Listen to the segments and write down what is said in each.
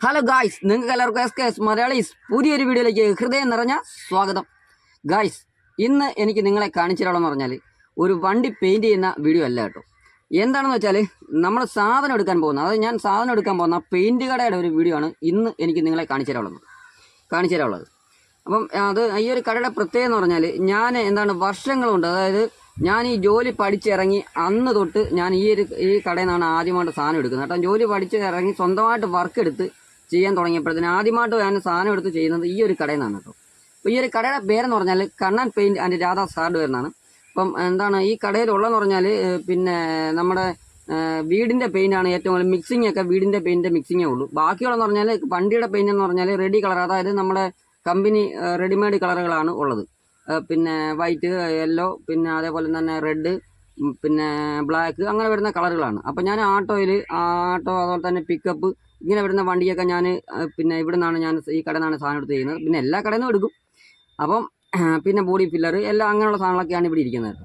Hello guys നിങ്ങൾക്ക് എല്ലാവർക്കും S K S Malayalees പുതിയൊരു വീഡിയോയിലേക്ക് ഹൃദയം നിറഞ്ഞ സ്വാഗതം. ഗായ്സ് ഇന്ന് എനിക്ക് നിങ്ങളെ കാണിച്ചു പറഞ്ഞാൽ ഒരു വണ്ടി പെയിന്റ് ചെയ്യുന്ന വീഡിയോ അല്ല കേട്ടോ. എന്താണെന്ന് വെച്ചാൽ നമ്മൾ സാധനം എടുക്കാൻ പോകുന്ന അതായത് ഞാൻ സാധനം എടുക്കാൻ പോകുന്ന പെയിന്റ് കടയുടെ ഒരു വീഡിയോ ആണ് ഇന്ന് എനിക്ക് നിങ്ങളെ കാണിച്ചു തരാനുള്ളത് അപ്പം അത് ഈ ഒരു കടയുടെ പ്രത്യേകത എന്ന് പറഞ്ഞാൽ ഞാൻ എന്താണ് വർഷങ്ങളുണ്ട് അതായത് ഞാൻ ഈ ജോലി പഠിച്ചിറങ്ങി അന്ന് തൊട്ട് ഞാൻ ഈ ഒരു ഈ കടയിൽ നിന്നാണ് ആദ്യമായിട്ട് സാധനം എടുക്കുന്നത്. കേട്ടോ ജോലി പഠിച്ച് ഇറങ്ങി സ്വന്തമായിട്ട് വർക്ക് എടുത്ത് ചെയ്യാൻ തുടങ്ങിയപ്പോഴത്തേന് ആദ്യമായിട്ട് ഞാൻ സാധനം എടുത്ത് ചെയ്യുന്നത് ഈ ഒരു കടയിൽ നിന്നാണ് കേട്ടോ. അപ്പോൾ ഈ ഒരു കടയുടെ പേരെന്ന് പറഞ്ഞാൽ Kannan paint and Radha hardware എന്നാണ് അപ്പം എന്താണ് ഈ കടയിലുള്ളതെന്ന് പറഞ്ഞാൽ പിന്നെ നമ്മുടെ വീടിന്റെ ആണ് ഏറ്റവും കൂടുതൽ മിക്സിംഗ് ഒക്കെ വീടിന്റെ പെയിന്റിന്റെ മിക്സിങ്ങേ ഉള്ളൂ. ബാക്കിയുള്ളതെന്ന് പറഞ്ഞാൽ വണ്ടിയുടെ പെയിന്റ് എന്ന് പറഞ്ഞാൽ റെഡി കളർ അതായത് നമ്മുടെ കമ്പനി റെഡിമെയ്ഡ് കളറുകളാണ് ഉള്ളത്. പിന്നെ വൈറ്റ് യെല്ലോ പിന്നെ അതേപോലെ തന്നെ റെഡ് പിന്നെ ബ്ലാക്ക് അങ്ങനെ വരുന്ന കളറുകളാണ് അപ്പോൾ ഞാൻ ആട്ടോയിൽ ആട്ടോ അതുപോലെ തന്നെ പിക്കപ്പ് ഇങ്ങനെ വരുന്ന വണ്ടിയൊക്കെ ഞാൻ പിന്നെ ഇവിടെ നിന്നാണ് ഞാൻ ഈ കടയിൽ നിന്നാണ് സാധനം എടുത്ത് ചെയ്യുന്നത്. പിന്നെ എല്ലാ കടയിൽ നിന്നും എടുക്കും. അപ്പം പിന്നെ ബോഡി ഫില്ലർ എല്ലാം അങ്ങനെയുള്ള സാധനങ്ങളൊക്കെയാണ് ഇവിടെ ഇരിക്കുന്നത്.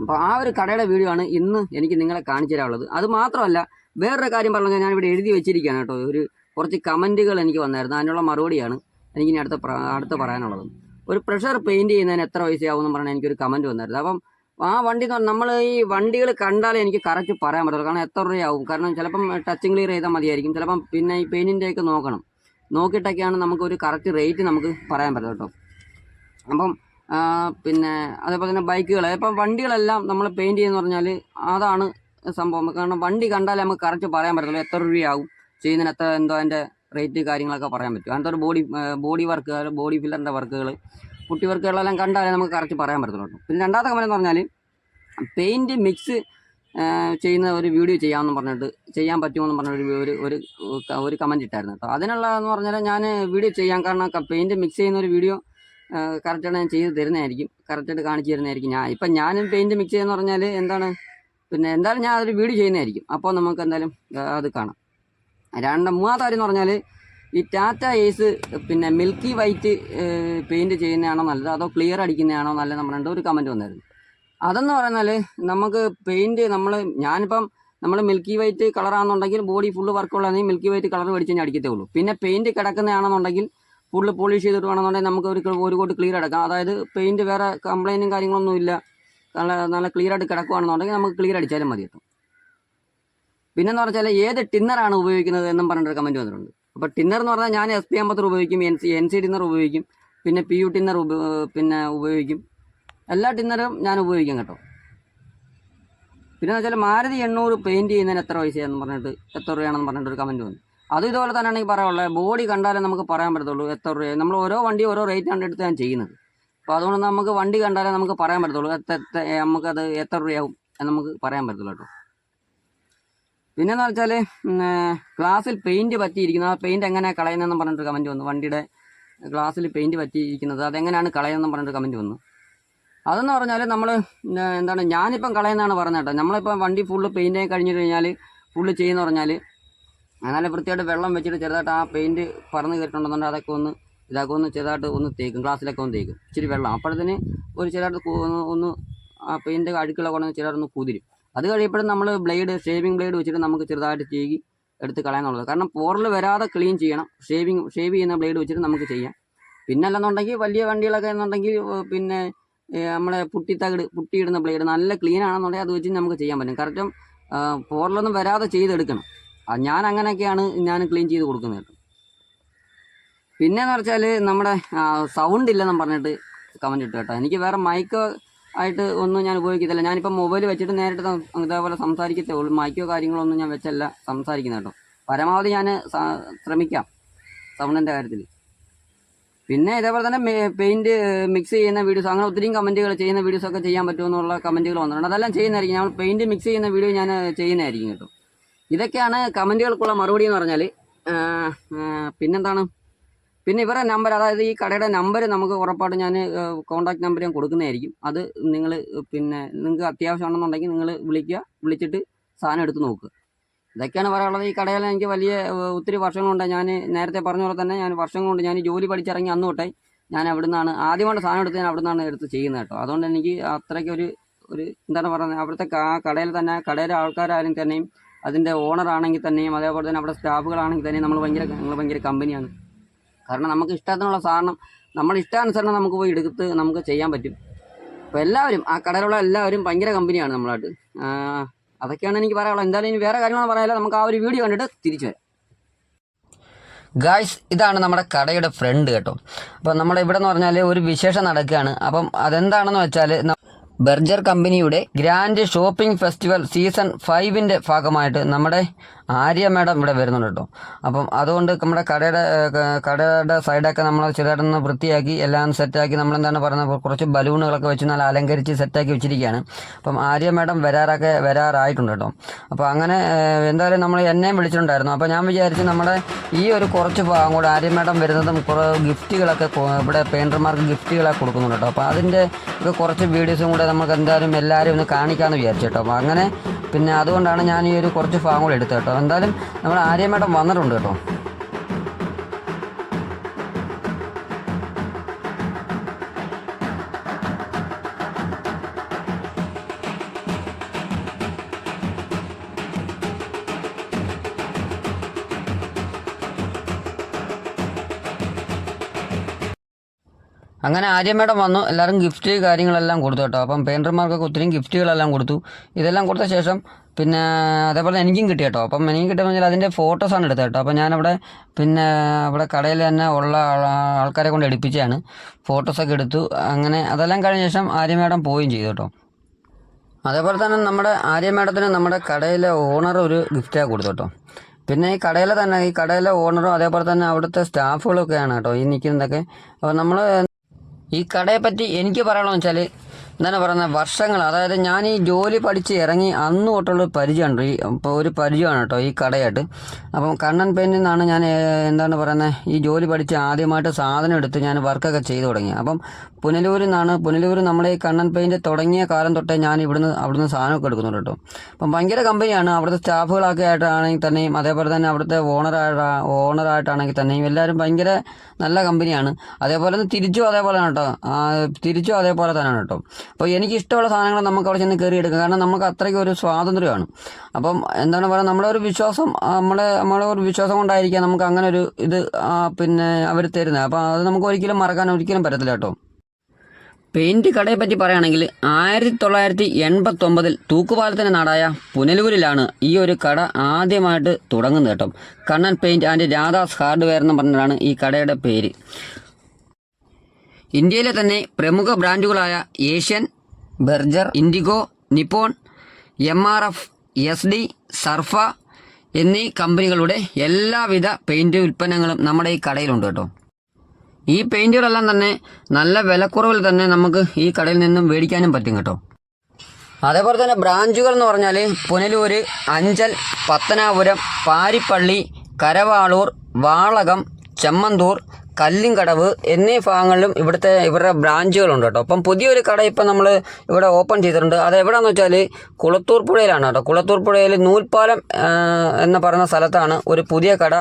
അപ്പോൾ ആ ഒരു കടയുടെ വീഡിയോ ആണ് ഇന്ന് എനിക്ക് നിങ്ങളെ കാണിച്ചു തരാനുള്ളത്. അത് മാത്രമല്ല വേറൊരു കാര്യം പറഞ്ഞു ഞാൻ ഇവിടെ എഴുതി വെച്ചിരിക്കുകയാണ് കേട്ടോ. ഒരു കുറച്ച് കമന്റുകൾ എനിക്ക് വന്നായിരുന്നു. അതിനുള്ള മറുപടിയാണ് എനിക്കിനി അടുത്ത അടുത്ത് പറയാനുള്ളത്. ഒരു പ്രഷർ പെയിന്റ് ചെയ്യുന്നതിന് എത്ര പൈസയാവും എന്ന് പറഞ്ഞാൽ എനിക്കൊരു കമന്റ് വന്നായിരുന്നു. അപ്പം ആ വണ്ടി എന്ന് പറഞ്ഞാൽ നമ്മൾ ഈ വണ്ടികൾ കണ്ടാലേ എനിക്ക് കറക്റ്റ് പറയാൻ പറ്റുള്ളൂ കാരണം എത്ര രൂപയാവും? കാരണം ചിലപ്പം ടച്ചിങ് ക്ലിയർ ചെയ്താൽ മതിയായിരിക്കും. ചിലപ്പം പിന്നെ ഈ പെയിന്റിന്റെയൊക്കെ നോക്കണം. നോക്കിയിട്ടൊക്കെയാണ് നമുക്ക് ഒരു കറക്റ്റ് റേറ്റ് നമുക്ക് പറയാൻ പറ്റും കേട്ടോ അപ്പം പിന്നെ അതേപോലെ തന്നെ ബൈക്കുകൾ ഇപ്പം വണ്ടികളെല്ലാം നമ്മൾ പെയിന്റ് ചെയ്യുന്ന പറഞ്ഞാൽ അതാണ് സംഭവം. കാരണം വണ്ടി കണ്ടാലേ നമുക്ക് കറക്റ്റ് പറയാൻ പറ്റുള്ളൂ എത്ര രൂപയാവും? ചെയ്യുന്നതിന് എത്ര എന്തോ അതിന്റെ റേറ്റ് കാര്യങ്ങളൊക്കെ പറയാൻ പറ്റും. അങ്ങനത്തെ ഒരു ബോഡി ബോഡി വർക്ക് ബോഡി ഫില്ലറിന്റെ വർക്കുകൾ കുട്ടി വർക്കുകളെല്ലാം കണ്ടാലേ നമുക്ക് കറക്റ്റ് പറയാൻ പറ്റത്തുള്ളൂ. പിന്നെ രണ്ടാമത്തെ കമന്റ് എന്ന് പറഞ്ഞാൽ പെയിന്റ് മിക്സ് ചെയ്യുന്ന ഒരു വീഡിയോ ചെയ്യാമെന്ന് പറഞ്ഞിട്ട് ചെയ്യാൻ പറ്റുമെന്ന് പറഞ്ഞ ഒരു ഒരു ഒരു ഒരു കമന്റ് ഇട്ടായിരുന്നു കേട്ടോ. അതിനുള്ളതെന്ന് പറഞ്ഞാൽ ഞാൻ വീഡിയോ ചെയ്യാൻ കാരണം പെയിന്റ് മിക്സ് ചെയ്യുന്ന ഒരു വീഡിയോ കറക്റ്റായിട്ട് ഞാൻ ചെയ്ത് തരുന്നതായിരിക്കും. കറക്റ്റായിട്ട് കാണിച്ചു തരുന്നതായിരിക്കും ഞാൻ. ഇപ്പം ഞാനും പെയിന്റ് മിക്സ് ചെയ്യുന്ന പറഞ്ഞാൽ എന്താണ്? പിന്നെ എന്തായാലും ഞാൻ അതൊരു വീഡിയോ ചെയ്യുന്നതായിരിക്കും. അപ്പോൾ നമുക്ക് എന്തായാലും അത് കാണാം. രണ്ട് മൂന്നാമത്തെ കാര്യം എന്ന് പറഞ്ഞാൽ ഈ ടാറ്റ ഏസ് പിന്നെ മിൽക്കി വൈറ്റ് പെയിന്റ് ചെയ്യുന്നതാണോ നല്ലത്? അതോ ക്ലിയർ അടിക്കുന്നതാണോ നല്ലത്? പറഞ്ഞിട്ട് ഒരു കമന്റ് വന്നായിരുന്നു അതെന്ന് പറഞ്ഞാൽ നമുക്ക് പെയിന്റ് നമ്മൾ ഞാനിപ്പം നമ്മൾ മിൽക്കി വൈറ്റ് കളറാണെന്നുണ്ടെങ്കിൽ ബോഡി ഫുള്ള് വർക്കുള്ളതെങ്കിൽ മിൽക്കി വൈറ്റ് കളർ മേടിച്ച് കഴിഞ്ഞാൽ അടിക്കത്തേ ഉള്ളൂ. പിന്നെ പെയിന്റ് കിടക്കുന്നതാണെന്നുണ്ടെങ്കിൽ ഫുള്ള് പോളിഷ് ചെയ്തിട്ട് വേണമെന്നുണ്ടെങ്കിൽ നമുക്ക് ഒരു ഒരു കോട്ട് ക്ലിയർ അടക്കാം അതായത് പെയിന്റ് വേറെ കംപ്ലൈന്റും കാര്യങ്ങളൊന്നും ഇല്ല. നല്ല നല്ല ക്ലിയർ ആയിട്ട് കിടക്കുകയാണെന്നുണ്ടെങ്കിൽ നമുക്ക് ക്ലിയർ അടിച്ചാലും മതി കേട്ടോ. പിന്നെന്ന് പറഞ്ഞാൽ ഏത് ടിന്നറാണ് ഉപയോഗിക്കുന്നത് എന്നും പറഞ്ഞിട്ട് കമന്റ് വന്നിട്ടുണ്ട്. അപ്പോൾ ടിന്നർ എന്ന് പറഞ്ഞാൽ ഞാൻ എസ് പി അമ്പത്തർ ഉപയോഗിക്കും N C N C thinner ഉപയോഗിക്കും പിന്നെ പി യു ടിന്നർ ഉപ പിന്നെ ഉപയോഗിക്കും. എല്ലാ ടിന്നറും ഞാൻ ഉപയോഗിക്കും കേട്ടോ. പിന്നെ വെച്ചാൽ മാരുതി എണ്ണൂറ് പെയിന്റ് ചെയ്യുന്നതിന് എത്ര പൈസയാണെന്ന് പറഞ്ഞിട്ട് എത്ര രൂപയാണെന്ന് പറഞ്ഞിട്ട് ഒരു കമന്റ് വന്നു. അത് ഇതുപോലെ തന്നെയാണ് ഈ പറയാനുള്ളത് ബോഡി കണ്ടാലേ നമുക്ക് പറയാൻ പറ്റത്തുള്ളൂ എത്ര രൂപ. നമ്മൾ ഓരോ വണ്ടി ഓരോ റേറ്റ് കണ്ടെടുത്ത് എടുത്ത് ഞാൻ ചെയ്യുന്നത്. അപ്പോൾ അതുകൊണ്ട് നമുക്ക് വണ്ടി കണ്ടാലേ നമുക്ക് പറയാൻ പറ്റത്തുള്ളൂ എത്ര- നമുക്കത് എത്ര രൂപയാവും എന്ന് നമുക്ക് പറയാൻ പറ്റത്തുള്ളൂ കേട്ടോ. പിന്നെന്ന് വെച്ചാൽ ഗ്ലാസ്സിൽ പെയിന്റ് പറ്റിയിരിക്കുന്നത്. ആ പെയിന്റ് എങ്ങനെയാണ് കളയുന്നതെന്ന് പറഞ്ഞിട്ട് കമന്റ് വന്നു. വണ്ടിയുടെ ഗ്ലാസ്സിൽ പെയിന്റ് പറ്റിയിരിക്കുന്നത്. അതെങ്ങനെയാണ് കളയുന്നതെന്ന് പറഞ്ഞിട്ട് കമന്റ് വന്നു. അതെന്ന് പറഞ്ഞാൽ നമ്മൾ എന്താണ് ഞാനിപ്പം കളയുന്നതാണ് പറഞ്ഞത് കേട്ടോ. നമ്മളിപ്പം വണ്ടി ഫുള്ള് പെയിന്റ് ആയി കഴിഞ്ഞു കഴിഞ്ഞാൽ ഫുള്ള് ചെയ്യുന്ന പറഞ്ഞാൽ നല്ല വൃത്തിയായിട്ട് വെള്ളം വെച്ചിട്ട് ചെറുതായിട്ട് ആ പെയിന്റ് പറന്ന് കയറിയിട്ടുണ്ടെന്നുണ്ടെങ്കിൽ അതൊക്കെ ഒന്ന് ഇതൊക്കെ. ഒന്ന് ചെറുതായിട്ട് ഒന്ന് തേക്കും. ഗ്ലാസ്സിലൊക്കെ ഒന്ന് തേക്കും. ഇച്ചിരി വെള്ളം. അപ്പോഴത്തേന് ഒരു ചെറുതായിട്ട് ഒന്ന് ഒന്ന് ആ പെയിന്റ് അഴുക്കുള്ള കൊണ്ട് ചെറുതായിട്ടൊന്ന് കുതിരും. അത് കഴിയുമ്പോഴും നമ്മൾ ബ്ലേഡ് ഷേവിംഗ് ബ്ലേഡ് വെച്ചിട്ട് നമുക്ക് ചെറുതായിട്ട് ചീകി എടുത്ത് കളയാനുള്ളത് കാരണം പോറൽ വരാതെ ക്ലീൻ ചെയ്യണം. ഷേവിങ് ഷേവ് ചെയ്യുന്ന ബ്ലേഡ് വെച്ചിട്ട് നമുക്ക് ചെയ്യാം. പിന്നെ അല്ലെന്നുണ്ടെങ്കിൽ വലിയ വണ്ടികളൊക്കെ എന്നുണ്ടെങ്കിൽ പിന്നെ നമ്മളെ പുട്ടിത്തകിട് പുട്ടിയിടുന്ന ബ്ലേഡ് നല്ല ക്ലീൻ ആണെന്നുണ്ടെങ്കിൽ അത് വെച്ച് നമുക്ക് ചെയ്യാൻ പറ്റും. കറക്റ്റും പോറലൊന്നും വരാതെ ചെയ്തെടുക്കണം. ഞാൻ അങ്ങനെയൊക്കെയാണ് ഞാൻ ക്ലീൻ ചെയ്ത് കൊടുക്കുന്നത്. പിന്നെ എന്ന് വെച്ചാൽ നമ്മുടെ സൗണ്ട് ഇല്ലെന്നും പറഞ്ഞിട്ട് കമന്റ് ഇട്ടു കേട്ടോ. എനിക്ക് വേറെ മൈക്കോ ആയിട്ട് ഒന്നും ഞാൻ ഉപയോഗിക്കത്തില്ല. ഞാനിപ്പോൾ മൊബൈൽ വെച്ചിട്ട് നേരിട്ട് ഇതേപോലെ സംസാരിക്കത്തേ ഉള്ളൂ. മൈക്കോ കാര്യങ്ങളൊന്നും ഞാൻ വെച്ചല്ല സംസാരിക്കുന്നത് കേട്ടോ. പരമാവധി ഞാൻ ശ്രമിക്കാം സൗണ്ടിന്റെ കാര്യത്തിൽ പിന്നെ ഇതേപോലെ തന്നെ പെയിന്റ് മിക്സ് ചെയ്യുന്ന വീഡിയോസ് അങ്ങനെ ഒത്തിരിയും കമന്റുകൾ ചെയ്യുന്ന വീഡിയോസ് ഒക്കെ ചെയ്യാൻ പറ്റുമെന്നുള്ള കമന്റുകൾ വന്നിട്ടുണ്ട്. അതെല്ലാം ചെയ്യുന്നതായിരിക്കും. ഞാൻ പെയിന്റ് മിക്സ് ചെയ്യുന്ന വീഡിയോ ഞാൻ ചെയ്യുന്നതായിരിക്കും കേട്ടോ. ഇതൊക്കെയാണ് കമന്റുകൾക്കുള്ള മറുപടി എന്ന് പറഞ്ഞാൽ പിന്നെന്താണ്? പിന്നെ ഇവരുടെ നമ്പർ അതായത് ഈ കടയുടെ നമ്പർ നമുക്ക് ഉറപ്പായിട്ടും ഞാൻ കോൺടാക്ട് നമ്പർ ഞാൻ കൊടുക്കുന്നതായിരിക്കും. അത് നിങ്ങൾ പിന്നെ നിങ്ങൾക്ക് അത്യാവശ്യമാണെന്നുണ്ടെങ്കിൽ നിങ്ങൾ വിളിക്കുക. വിളിച്ചിട്ട് സാധനം എടുത്ത് നോക്കുക. ഇതൊക്കെയാണ് പറയാനുള്ളത്. ഈ കടയിൽ എനിക്ക് വലിയ ഒത്തിരി വർഷങ്ങളുണ്ട്. ഞാൻ നേരത്തെ പറഞ്ഞ പോലെ തന്നെ ഞാൻ വർഷം കൊണ്ട് ഞാൻ ജോലി പഠിച്ചിറങ്ങി അന്ന് തൊട്ടേ ഞാൻ അവിടെ നിന്നാണ് ആദ്യമായിട്ട് സാധനം എടുത്ത് ഞാൻ അവിടെ നിന്നാണ് എടുത്ത് ചെയ്യുന്നത് കേട്ടോ. അതുകൊണ്ട് എനിക്ക് അത്രയ്ക്ക് ഒരു ഒരു എന്താണ് പറയുന്നത് അവിടുത്തെ ആ കടയിൽ തന്നെ കടയിലെ ആൾക്കാരായാലും തന്നെയും അതിന്റെ ഓണറാണെങ്കിൽ തന്നെയും അതേപോലെ തന്നെ അവിടെ സ്റ്റാഫുകളാണെങ്കിൽ തന്നെയും നമ്മൾ ഭയങ്കര ഞങ്ങൾ ഭയങ്കര കമ്പനിയാണ് കാരണം നമുക്ക് ഇഷ്ടത്തിനുള്ള സാധനം നമ്മൾ ഇഷ്ടാനുസരണം നമുക്ക് പോയി എടുത്ത് നമുക്ക് ചെയ്യാൻ പറ്റും. അപ്പോൾ എല്ലാവരും ആ കടയിലുള്ള എല്ലാവരും ഭയങ്കര കമ്പനിയാണ് നമ്മളായിട്ട്. അതൊക്കെയാണ് എനിക്ക് പറയാനുള്ളത്. എന്തായാലും ഇനി വേറെ കാര്യങ്ങളൊന്നും പറയാനില്ല. നമുക്ക് ആ ഒരു വീഡിയോ കണ്ടിട്ട് തിരിച്ചു വരാം. ഗായ്സ് ഇതാണ് നമ്മുടെ കടയുടെ ഫ്രണ്ട് കേട്ടോ. അപ്പം നമ്മുടെ ഇവിടെ എന്ന് പറഞ്ഞാൽ ഒരു വിശേഷം നടക്കുകയാണ്. അപ്പം അതെന്താണെന്ന് വെച്ചാൽ ബർജർ കമ്പനിയുടെ ഗ്രാൻഡ് ഷോപ്പിംഗ് ഫെസ്റ്റിവൽ സീസൺ ഫൈവിന്റെ ഭാഗമായിട്ട് നമ്മുടെ ആര്യ മാഡം ഇവിടെ വരുന്നുണ്ട് കേട്ടോ. അപ്പം അതുകൊണ്ട് നമ്മുടെ കടയുടെ കടയുടെ സൈഡൊക്കെ നമ്മൾ ചെറുതായിട്ടൊന്ന് വൃത്തിയാക്കി എല്ലാം സെറ്റാക്കി നമ്മളെന്താണ് പറയുന്നത് കുറച്ച് ബലൂണുകളൊക്കെ വെച്ച് നല്ല അലങ്കരിച്ച് സെറ്റാക്കി വെച്ചിരിക്കുകയാണ്. അപ്പം ആര്യ മാഡം വരാറൊക്കെ വരാറായിട്ടുണ്ട് കേട്ടോ. അപ്പോൾ അങ്ങനെ എന്തായാലും നമ്മൾ എന്നെയും വിളിച്ചിട്ടുണ്ടായിരുന്നു. അപ്പോൾ ഞാൻ വിചാരിച്ചു നമ്മുടെ ഈ ഒരു കുറച്ച് ഭാഗം കൂടെ ആര്യ മാഡം വരുന്നതും കുറേ ഗിഫ്റ്റുകളൊക്കെ ഇവിടെ പെയിന്റർമാർക്ക് ഗിഫ്റ്റുകളൊക്കെ കൊടുക്കുന്നുണ്ട് കേട്ടോ. അപ്പോൾ അതിന്റെ കുറച്ച് വീഡിയോസും കൂടെ നമുക്ക് എന്തായാലും എല്ലാവരും ഒന്ന് കാണിക്കാമെന്ന് വിചാരിച്ചു കേട്ടോ. അങ്ങനെ പിന്നെ അതുകൊണ്ടാണ് ഞാൻ ഈ ഒരു കുറച്ച് ഫാമുകൾ കൂടെ എടുത്തത് കേട്ടോ. എന്തായാലും നമ്മൾ ആര്യ മേഡം വന്നിട്ടുണ്ട് കേട്ടോ. അങ്ങനെ ആര്യ മേഡം വന്നു. എല്ലാവരും ഗിഫ്റ്റ് കാര്യങ്ങളെല്ലാം കൊടുത്തു കേട്ടോ. അപ്പം പെയിന്റർമാർക്കൊക്കെ ഒത്തിരി ഗിഫ്റ്റുകളെല്ലാം കൊടുത്തു. ഇതെല്ലാം കൊടുത്ത ശേഷം പിന്നെ അതേപോലെ എനിക്കും കിട്ടി കേട്ടോ. അപ്പം എനിക്കും വെച്ചാൽ അതിന്റെ ഫോട്ടോസാണ് എടുത്തത് കേട്ടോ. അപ്പം ഞാനവിടെ പിന്നെ അവിടെ കടയിൽ തന്നെ ഉള്ള ആൾക്കാരെ കൊണ്ട് എടുപ്പിച്ചാണ് ഫോട്ടോസൊക്കെ എടുത്തു. അങ്ങനെ അതെല്ലാം കഴിഞ്ഞ ശേഷം ആര്യ മേഡം പോവുകയും ചെയ്തു കേട്ടോ. അതേപോലെ തന്നെ നമ്മുടെ ആര്യ മേഡത്തിന് നമ്മുടെ കടയിലെ ഓണർ ഒരു ഗിഫ്റ്റാണ് കൊടുത്തു കേട്ടോ. പിന്നെ ഈ കടയിലെ തന്നെ ഈ കടയിലെ ഓണറും അതേപോലെ തന്നെ അവിടുത്തെ സ്റ്റാഫുകളൊക്കെയാണ് കേട്ടോ ഈ നിൽക്കുന്നതൊക്കെ. അപ്പോൾ നമ്മൾ ഈ കടയെ പറ്റി എനിക്ക് പറയണമെന്ന് വെച്ചാൽ എന്താണ് പറയുന്നത്? വർഷങ്ങൾ. അതായത് ഞാൻ ഈ ജോലി പഠിച്ച് ഇറങ്ങി അന്ന് തൊട്ടുള്ള പരിചയമുണ്ട്. ഈ ഇപ്പോൾ ഒരു പരിചയമാണ് കേട്ടോ ഈ കടയായിട്ട്. അപ്പം കണ്ണൻ പെന്നിൽ നിന്നാണ് ഞാൻ എന്താണ് പറയുന്നത്? ഈ ജോലി പഠിച്ച് ആദ്യമായിട്ട് സാധനം എടുത്ത് ഞാൻ വർക്കൊക്കെ ചെയ്തു തുടങ്ങി. അപ്പം പുനലൂരിൽ നിന്നാണ് പുനലൂർ നമ്മുടെ ഈ കണ്ണൻ പെയിന്റ് തുടങ്ങിയ കാലം തൊട്ടേ ഞാൻ ഇവിടുന്ന് അവിടുന്ന് സാധനമൊക്കെ എടുക്കുന്നുണ്ട് കേട്ടോ. അപ്പം ഭയങ്കര കമ്പനിയാണ്. അവിടുത്തെ സ്റ്റാഫുകളൊക്കെ ആയിട്ടാണെങ്കിൽ തന്നെയും അതേപോലെ തന്നെ അവിടുത്തെ ഓണറായിട്ട് ഓണറായിട്ടാണെങ്കിൽ തന്നെയും എല്ലാവരും ഭയങ്കര നല്ല കമ്പനിയാണ്. അതേപോലെ തന്നെ തിരിച്ചും അതേപോലെ കേട്ടോ. തിരിച്ചും അതേപോലെ തന്നെയാണ് കേട്ടോ. അപ്പോൾ എനിക്ക് ഇഷ്ടമുള്ള സാധനങ്ങൾ നമുക്ക് അവിടെ ചെന്ന് കയറി എടുക്കാം കാരണം നമുക്ക് അത്രയ്ക്ക് ഒരു സ്വാതന്ത്ര്യമാണ്. അപ്പം എന്താണ് പറയുക നമ്മളെ ഒരു വിശ്വാസം നമ്മളെ നമ്മളെ ഒരു വിശ്വാസം കൊണ്ടായിരിക്കാം നമുക്ക് അങ്ങനെ ഒരു ഇത് പിന്നെ അവർ തരുന്നത്. അപ്പോൾ അത് നമുക്ക് ഒരിക്കലും മറക്കാൻ ഒരിക്കലും പറ്റത്തില്ല കേട്ടോ. പെയിന്റ് കടയെ പറ്റി പറയുകയാണെങ്കിൽ ആയിരത്തി തൊള്ളായിരത്തി എൺപത്തൊമ്പതിൽ തൂക്കുപാലത്തിന്റെ നാടായ പുനലൂരിലാണ് ഈ ഒരു കട ആദ്യമായിട്ട് തുടങ്ങുന്നത് കേട്ടോ. Kannan paint and Radha's hardware എന്ന് പറഞ്ഞിട്ടാണ് ഈ കടയുടെ പേര്. ഇന്ത്യയിലെ തന്നെ പ്രമുഖ ബ്രാൻഡുകളായ Asian Berger Indigo Nippon M R F S D സർഫ എന്നീ കമ്പനികളുടെ എല്ലാവിധ പെയിന്റ് ഉൽപ്പന്നങ്ങളും നമ്മുടെ ഈ കടയിലുണ്ട് കേട്ടോ. ഈ പെയിന്റുകളെല്ലാം തന്നെ നല്ല വിലക്കുറവിൽ തന്നെ നമുക്ക് ഈ കടയിൽ നിന്നും മേടിക്കാനും പറ്റും കേട്ടോ. അതേപോലെ തന്നെ ബ്രാഞ്ചുകൾ എന്ന് പറഞ്ഞാൽ പുനലൂർ അഞ്ചൽ പത്തനാപുരം പാരിപ്പള്ളി കരവാളൂർ വാളകം ചെമ്മന്തൂർ കല്ലിങ്കടവ് എന്നീ ഭാഗങ്ങളിലും ഇവിടുത്തെ ഇവരുടെ ബ്രാഞ്ചുകളുണ്ട് കേട്ടോ. അപ്പം പുതിയൊരു കട ഇപ്പം നമ്മൾ ഇവിടെ ഓപ്പൺ ചെയ്തിട്ടുണ്ട്. അത് എവിടെയാണെന്ന് വെച്ചാൽ കുളത്തൂർ പുഴയിലാണ് കേട്ടോ. കുളത്തൂർ പുഴയിൽ നൂൽപ്പാലം എന്ന് പറയുന്ന സ്ഥലത്താണ് ഒരു പുതിയ കട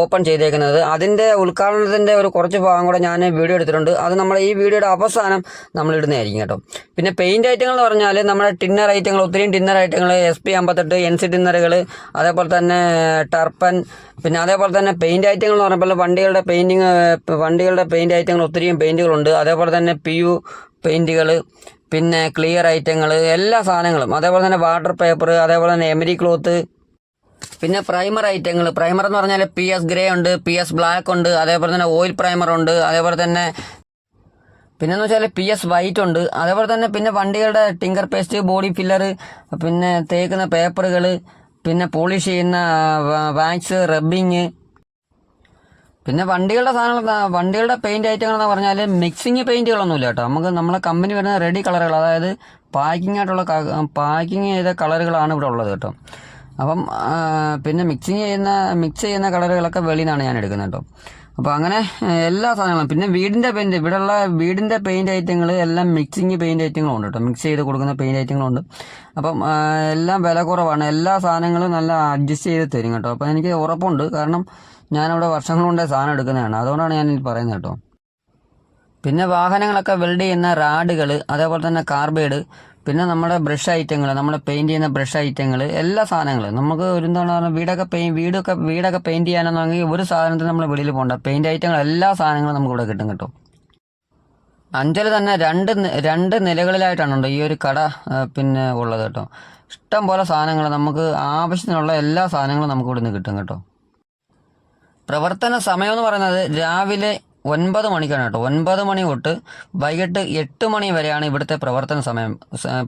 ഓപ്പൺ ചെയ്തേക്കുന്നത്. അതിന്റെ ഉദ്ഘാടനത്തിന്റെ ഒരു കുറച്ച് ഭാഗം കൂടെ ഞാൻ വീഡിയോ എടുത്തിട്ടുണ്ട്. അത് നമ്മൾ ഈ വീഡിയോയുടെ അവസാനം നമ്മൾ ഇടുന്നതായിരിക്കും കേട്ടോ. പിന്നെ പെയിന്റ് ഐറ്റങ്ങൾ എന്ന് പറഞ്ഞാൽ നമ്മുടെ ടിന്നർ ഐറ്റങ്ങൾ ഒത്തിരിയും ടിന്നർ ഐറ്റങ്ങൾ എസ് പി അമ്പത്തെട്ട് എൻ സി ടിന്നറുകൾ അതേപോലെ തന്നെ ടർപ്പൻ പിന്നെ അതേപോലെ തന്നെ പെയിന്റ് ഐറ്റങ്ങൾ എന്ന് പറഞ്ഞപ്പോൾ വണ്ടികളുടെ പെയിന്റിങ് വണ്ടികളുടെ പെയിന്റ് ഐറ്റങ്ങൾ ഒത്തിരിയും പെയിന്റുകളുണ്ട് അതേപോലെ തന്നെ പി യു പെയിന്റുകൾ പിന്നെ ക്ലിയർ ഐറ്റങ്ങൾ എല്ലാ സാധനങ്ങളും. അതേപോലെ തന്നെ വാട്ടർ പേപ്പർ അതേപോലെ തന്നെ എമരി ക്ലോത്ത് പിന്നെ പ്രൈമർ ഐറ്റങ്ങൾ. പ്രൈമർ എന്ന് പറഞ്ഞാൽ പി എസ് ഗ്രേ ഉണ്ട് പി എസ് ബ്ലാക്ക് ഉണ്ട് അതേപോലെ തന്നെ ഓയിൽ പ്രൈമർ ഉണ്ട് അതേപോലെ തന്നെ പിന്നെന്ന് വെച്ചാൽ പി എസ് വൈറ്റ് ഉണ്ട്. അതേപോലെ തന്നെ പിന്നെ വണ്ടികളുടെ ടിങ്കർ പേസ്റ്റ് ബോഡി ഫില്ലർ പിന്നെ തേക്കുന്ന പേപ്പറുകൾ പിന്നെ പോളിഷ് ചെയ്യുന്ന വാക്സ് റബ്ബിങ്. പിന്നെ വണ്ടികളുടെ സാധനങ്ങൾ വണ്ടികളുടെ പെയിന്റ് ഐറ്റങ്ങൾ എന്ന് പറഞ്ഞാൽ മിക്സിങ് പെയിന്റുകളൊന്നുമില്ല കേട്ടോ. നമുക്ക് നമ്മളെ കമ്പനി വരുന്ന റെഡി കളറുകൾ അതായത് പാക്കിംഗ് ആയിട്ടുള്ള പാക്കിംഗ് ചെയ്ത കളറുകളാണ് ഇവിടെ ഉള്ളത് കേട്ടോ. അപ്പം പിന്നെ മിക്സിങ് ചെയ്യുന്ന മിക്സ് ചെയ്യുന്ന കളറുകളൊക്കെ വെളിയിൽ നിന്നാണ് ഞാൻ എടുക്കുന്നത് കേട്ടോ അപ്പോൾ അങ്ങനെ എല്ലാ സാധനങ്ങളും പിന്നെ വീടിന്റെ പെയിന്റ് ഇവിടെയുള്ള വീടിന്റെ പെയിന്റ് ഐറ്റങ്ങൾ എല്ലാം മിക്സിങ് പെയിന്റ് ഐറ്റങ്ങളും ഉണ്ട് കേട്ടോ മിക്സ് ചെയ്ത് കൊടുക്കുന്ന പെയിന്റ് ഐറ്റങ്ങളുണ്ട് അപ്പം എല്ലാം വില കുറവാണ്. എല്ലാ സാധനങ്ങളും നല്ല അഡ്ജസ്റ്റ് ചെയ്ത് തരും കേട്ടോ അപ്പോൾ എനിക്ക് ഉറപ്പുണ്ട്. കാരണം ഞാനവിടെ വർഷങ്ങൾ കൊണ്ടേ സാധനം എടുക്കുന്നതാണ്. അതുകൊണ്ടാണ് ഞാൻ പറയുന്നത് കേട്ടോ പിന്നെ വാഹനങ്ങളൊക്കെ വെൽഡ് ചെയ്യുന്ന റാഡുകൾ അതേപോലെ തന്നെ കാർബൈഡ് പിന്നെ നമ്മുടെ ബ്രഷ് ഐറ്റങ്ങൾ നമ്മുടെ പെയിന്റ് ചെയ്യുന്ന ബ്രഷ് ഐറ്റങ്ങൾ എല്ലാ സാധനങ്ങളും. നമുക്ക് ഒരു എന്താണ് പറഞ്ഞാൽ വീടൊക്കെ പെയിൻ വീടൊക്കെ വീടൊക്കെ പെയിന്റ് ചെയ്യാനെന്നാണെങ്കിൽ ഒരു സാധനത്തിന് നമ്മൾ വെളിയിൽ പോകണ്ട പെയിന്റ് ഐറ്റങ്ങൾ എല്ലാ സാധനങ്ങളും നമുക്ക് ഇവിടെ കിട്ടും കേട്ടോ. അഞ്ചൽ തന്നെ രണ്ട് രണ്ട് നിലകളിലായിട്ടാണ് ഉണ്ട് ഈ ഒരു കട പിന്നെ ഉള്ളത് കേട്ടോ. ഇഷ്ടം പോലെ സാധനങ്ങൾ നമുക്ക് ആവശ്യത്തിനുള്ള എല്ലാ സാധനങ്ങളും നമുക്ക് ഇവിടെ നിന്ന് കിട്ടും കേട്ടോ. പ്രവർത്തന സമയം എന്ന് പറയുന്നത് രാവിലെ ഒൻപത് മണിക്കാണ് കേട്ടോ. ഒൻപത് മണി തൊട്ട് വൈകിട്ട് എട്ട് മണി വരെയാണ് ഇവിടുത്തെ പ്രവർത്തന സമയം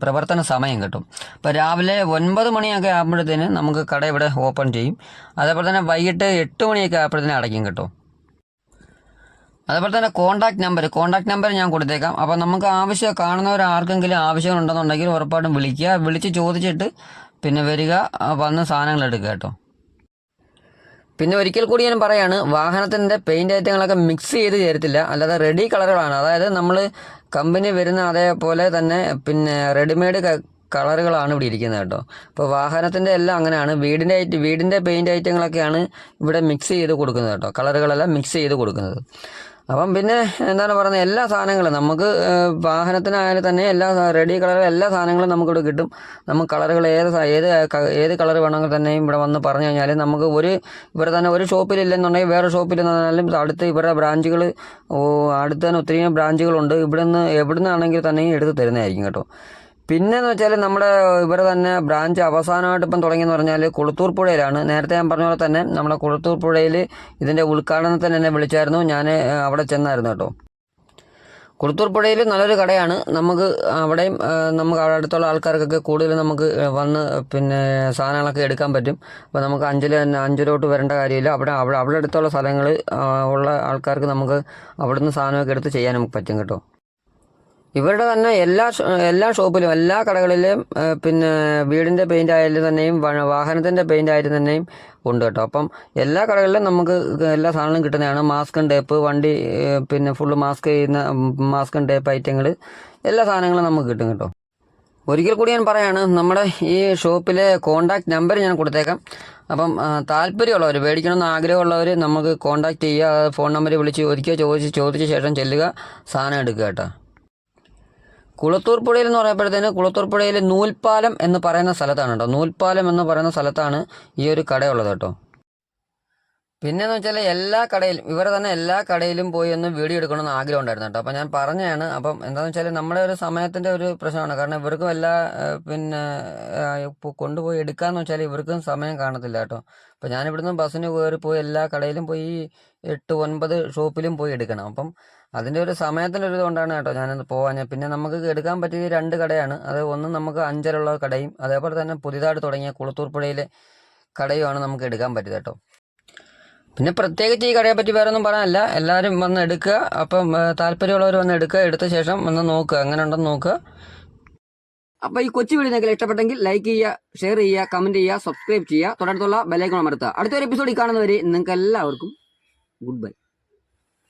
പ്രവർത്തന സമയം കിട്ടും. അപ്പോൾ രാവിലെ ഒൻപത് മണിയൊക്കെ ആകുമ്പോഴത്തേന് നമുക്ക് കട ഇവിടെ ഓപ്പൺ ചെയ്യും. അതേപോലെ തന്നെ വൈകിട്ട് എട്ട് മണിയൊക്കെ ആകുമ്പോഴത്തേന് അടയ്ക്കും കേട്ടോ. അതേപോലെ തന്നെ കോൺടാക്ട് നമ്പർ കോൺടാക്ട് നമ്പർ ഞാൻ കൊടുത്തേക്കാം. അപ്പോൾ നമുക്ക് ആവശ്യം കാണുന്നവർ ആർക്കെങ്കിലും ആവശ്യമുണ്ടെന്നുണ്ടെങ്കിൽ ഉറപ്പായിട്ടും വിളിക്കുക. വിളിച്ച് ചോദിച്ചിട്ട് പിന്നെ വരിക വന്ന് സാധനങ്ങൾ എടുക്കുക കേട്ടോ. പിന്നെ ഒരിക്കൽ കൂടി ഞാൻ പറയാണ് വാഹനത്തിന്റെ പെയിന്റ് ഐറ്റങ്ങളൊക്കെ മിക്സ് ചെയ്ത് ചേരത്തില്ല. അല്ലാതെ റെഡി കളറുകളാണ്. അതായത് നമ്മൾ കമ്പനി വരുന്ന അതേപോലെ തന്നെ പിന്നെ റെഡിമെയ്ഡ് കളറുകളാണ് ഇവിടെ ഇരിക്കുന്നത് കേട്ടോ. അപ്പോൾ വാഹനത്തിന്റെ എല്ലാം അങ്ങനെയാണ്. വീടിന്റെ ഐറ്റ് വീടിന്റെ പെയിന്റ് ഐറ്റങ്ങളൊക്കെയാണ് ഇവിടെ മിക്സ് ചെയ്ത് കൊടുക്കുന്നത് കേട്ടോ. കളറുകളെല്ലാം മിക്സ് ചെയ്ത് കൊടുക്കുന്നത്. അപ്പം പിന്നെ എന്താണ് പറയുന്നത് എല്ലാ സാധനങ്ങളും നമുക്ക് വാഹനത്തിനായാലും തന്നെ എല്ലാ റെഡി കളർ എല്ലാ സാധനങ്ങളും നമുക്കിവിടെ കിട്ടും. നമുക്ക് കളറുകൾ ഏത് ഏത് ഏത് കളർ വേണമെങ്കിൽ തന്നെയും ഇവിടെ വന്ന് പറഞ്ഞു കഴിഞ്ഞാൽ നമുക്ക് ഒരു ഇവിടെ തന്നെ ഒരു ഷോപ്പിലില്ലെന്നുണ്ടെങ്കിൽ വേറെ ഷോപ്പിൽ നിന്നാലും അടുത്ത് ഇവരുടെ ബ്രാഞ്ചുകൾ അടുത്ത് തന്നെ ഒത്തിരി ബ്രാഞ്ചുകളുണ്ട്. ഇവിടെ നിന്ന് എവിടെ നിന്നാണെങ്കിൽ തന്നെയും എടുത്ത് തരുന്നതായിരിക്കും കേട്ടോ. പിന്നെന്ന് വെച്ചാൽ നമ്മുടെ ഇവരെ തന്നെ ബ്രാഞ്ച് അവസാനമായിട്ട് ഇപ്പം തുടങ്ങിയെന്ന് പറഞ്ഞാൽ കുളത്തൂർ പുഴയിലാണ്. നേരത്തെ ഞാൻ പറഞ്ഞ പോലെ തന്നെ നമ്മുടെ കുളത്തൂർ പുഴയിൽ ഇതിന്റെ ഉദ്ഘാടനത്തിന് എന്നെ വിളിച്ചായിരുന്നു. ഞാൻ അവിടെ ചെന്നായിരുന്നു കേട്ടോ. കുളത്തൂർ പുഴയിൽ നല്ലൊരു കടയാണ്. നമുക്ക് അവിടെയും നമുക്ക് അവിടെ അടുത്തുള്ള ആൾക്കാർക്കൊക്കെ കൂടുതൽ നമുക്ക് വന്ന് പിന്നെ സാധനങ്ങളൊക്കെ എടുക്കാൻ പറ്റും. അപ്പോൾ നമുക്ക് അഞ്ചിൽ തന്നെ അഞ്ചിലോട്ട് വരേണ്ട കാര്യമില്ല. അവിടെ അവിടെ അവിടെ അടുത്തുള്ള സ്ഥലങ്ങൾ ഉള്ള ആൾക്കാർക്ക് നമുക്ക് അവിടുന്ന് സാധനമൊക്കെ എടുത്ത് ചെയ്യാൻ നമുക്ക് പറ്റും കേട്ടോ. ഇവരുടെ തന്നെ എല്ലാ എല്ലാ ഷോപ്പിലും എല്ലാ കടകളിലും പിന്നെ വീടിന്റെ പെയിന്റ് ആയാലും തന്നെയും വാഹനത്തിന്റെ പെയിന്റ് ആയാലും തന്നെയും ഉണ്ട് കേട്ടോ. അപ്പം എല്ലാ കടകളിലും നമുക്ക് എല്ലാ സാധനങ്ങളും കിട്ടുന്നതാണ്. മാസ്കും ടേപ്പ് വണ്ടി പിന്നെ ഫുള്ള് മാസ്ക് ചെയ്യുന്ന മാസ്കും ടേപ്പ് ഐറ്റങ്ങൾ എല്ലാ സാധനങ്ങളും നമുക്ക് കിട്ടും കേട്ടോ. ഒരിക്കൽ കൂടി ഞാൻ പറയാണ് നമ്മുടെ ഈ ഷോപ്പിലെ കോണ്ടാക്ട് നമ്പർ ഞാൻ കൊടുത്തേക്കാം. അപ്പം താല്പര്യമുള്ളവർ മേടിക്കണമെന്ന് ആഗ്രഹമുള്ളവർ നമുക്ക് കോണ്ടാക്ട് ചെയ്യുക ഫോൺ നമ്പർ വിളിച്ച് ഒരിക്കൽ ചോദിച്ച് ചോദിച്ച ശേഷം ചെല്ലുക സാധനം എടുക്കുക കേട്ടോ. കുളത്തൂർ പുഴയിൽ എന്ന് പറയുമ്പോഴത്തേന് കുളത്തൂർ പുഴയിൽ നൂൽപ്പാലം എന്ന് പറയുന്ന സ്ഥലത്താണ് കേട്ടോ. നൂൽപ്പാലം എന്ന് പറയുന്ന സ്ഥലത്താണ് ഈ ഒരു കടയുള്ളത് കേട്ടോ. പിന്നെന്ന് വെച്ചാൽ എല്ലാ കടയിലും ഇവരെ തന്നെ എല്ലാ കടയിലും പോയി ഒന്ന് വീഡിയോ എടുക്കണമെന്ന് ആഗ്രഹം ഉണ്ടായിരുന്നു കേട്ടോ. അപ്പം ഞാൻ പറഞ്ഞതാണ് അപ്പം എന്താണെന്ന് വെച്ചാൽ നമ്മുടെ ഒരു സമയത്തിന്റെ ഒരു പ്രശ്നമാണ്. കാരണം ഇവർക്കും എല്ലാ പിന്നെ കൊണ്ടുപോയി എടുക്കാന്ന് വെച്ചാൽ ഇവർക്കും സമയം കാണത്തില്ല കേട്ടോ. അപ്പം ഞാനിവിടുന്ന് ബസ്സിന് കയറി പോയി എല്ലാ കടയിലും പോയി എട്ട് ഒൻപത് ഷോപ്പിലും പോയി എടുക്കണം. അപ്പം അതിന്റെ ഒരു സമയത്തിന്റെ ഒരു ഇതുകൊണ്ടാണ് കേട്ടോ ഞാനത് പോകാൻ പിന്നെ നമുക്ക് എടുക്കാൻ പറ്റിയ രണ്ട് കടയാണ്. അത് ഒന്ന് നമുക്ക് അഞ്ചലുള്ള കടയും അതേപോലെ തന്നെ പുതിയതായിട്ട് തുടങ്ങിയ കുളത്തൂർ പുഴയിലെ കടയുമാണ് നമുക്ക് എടുക്കാൻ പറ്റിയത് കേട്ടോ. പിന്നെ പ്രത്യേകിച്ച് ഈ കടയെ പറ്റി വേറെ ഒന്നും പറയാനല്ല. എല്ലാവരും വന്ന് എടുക്കുക. അപ്പം താല്പര്യമുള്ളവർ വന്ന് എടുക്കുക. എടുത്ത ശേഷം വന്ന് നോക്കുക. അങ്ങനെ ഉണ്ടെന്ന് നോക്കുക. അപ്പോൾ ഈ കൊച്ചു വീഡിയോ നിങ്ങൾക്ക് ഇഷ്ടപ്പെട്ടെങ്കിൽ ലൈക്ക് ചെയ്യുക ഷെയർ ചെയ്യുക കമന്റ് ചെയ്യുക സബ്സ്ക്രൈബ് ചെയ്യുക. തുടർന്നുള്ള ബെലൈക്കോൺ അമർത്തുക. അടുത്തൊരു എപ്പിസോഡിൽ കാണുന്നവരെ നിങ്ങൾക്ക് എല്ലാവർക്കും ഗുഡ് ബൈ